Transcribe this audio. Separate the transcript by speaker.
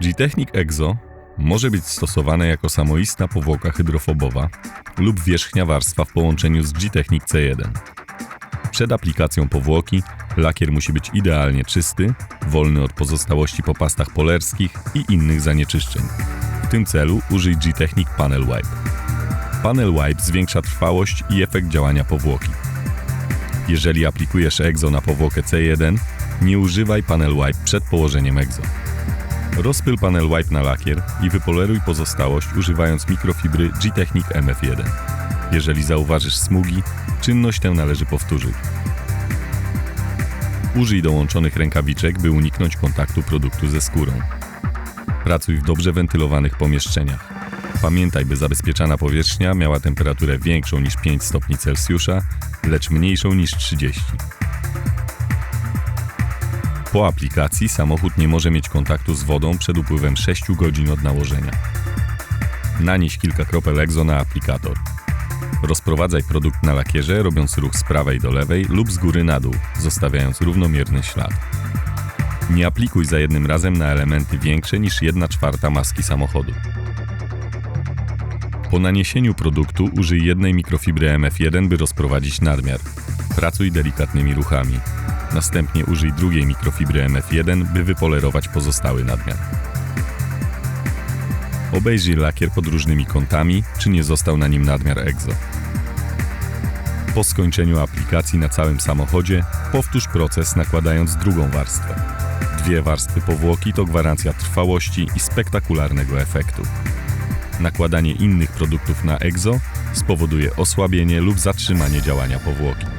Speaker 1: G-Technic Exo może być stosowane jako samoistna powłoka hydrofobowa lub wierzchnia warstwa w połączeniu z G-Technic C1. Przed aplikacją powłoki lakier musi być idealnie czysty, wolny od pozostałości po pastach polerskich i innych zanieczyszczeń. W tym celu użyj G-Technic Panel Wipe. Panel Wipe zwiększa trwałość i efekt działania powłoki. Jeżeli aplikujesz Exo na powłokę C1, nie używaj Panel Wipe przed położeniem Exo. Rozpyl panel wipe na lakier i wypoleruj pozostałość używając mikrofibry G-Technic MF1. Jeżeli zauważysz smugi, czynność tę należy powtórzyć. Użyj dołączonych rękawiczek, by uniknąć kontaktu produktu ze skórą. Pracuj w dobrze wentylowanych pomieszczeniach. Pamiętaj, by zabezpieczana powierzchnia miała temperaturę większą niż 5 stopni Celsjusza, lecz mniejszą niż 30. Po aplikacji samochód nie może mieć kontaktu z wodą przed upływem 6 godzin od nałożenia. Nanieś kilka kropel Exo na aplikator. Rozprowadzaj produkt na lakierze, robiąc ruch z prawej do lewej lub z góry na dół, zostawiając równomierny ślad. Nie aplikuj za jednym razem na elementy większe niż 1 czwarta maski samochodu. Po naniesieniu produktu użyj jednej mikrofibry MF1, by rozprowadzić nadmiar. Pracuj delikatnymi ruchami. Następnie użyj drugiej mikrofibry MF1, by wypolerować pozostały nadmiar. Obejrzyj lakier pod różnymi kątami, czy nie został na nim nadmiar EXO. Po skończeniu aplikacji na całym samochodzie, powtórz proces nakładając drugą warstwę. Dwie warstwy powłoki to gwarancja trwałości i spektakularnego efektu. Nakładanie innych produktów na EXO spowoduje osłabienie lub zatrzymanie działania powłoki.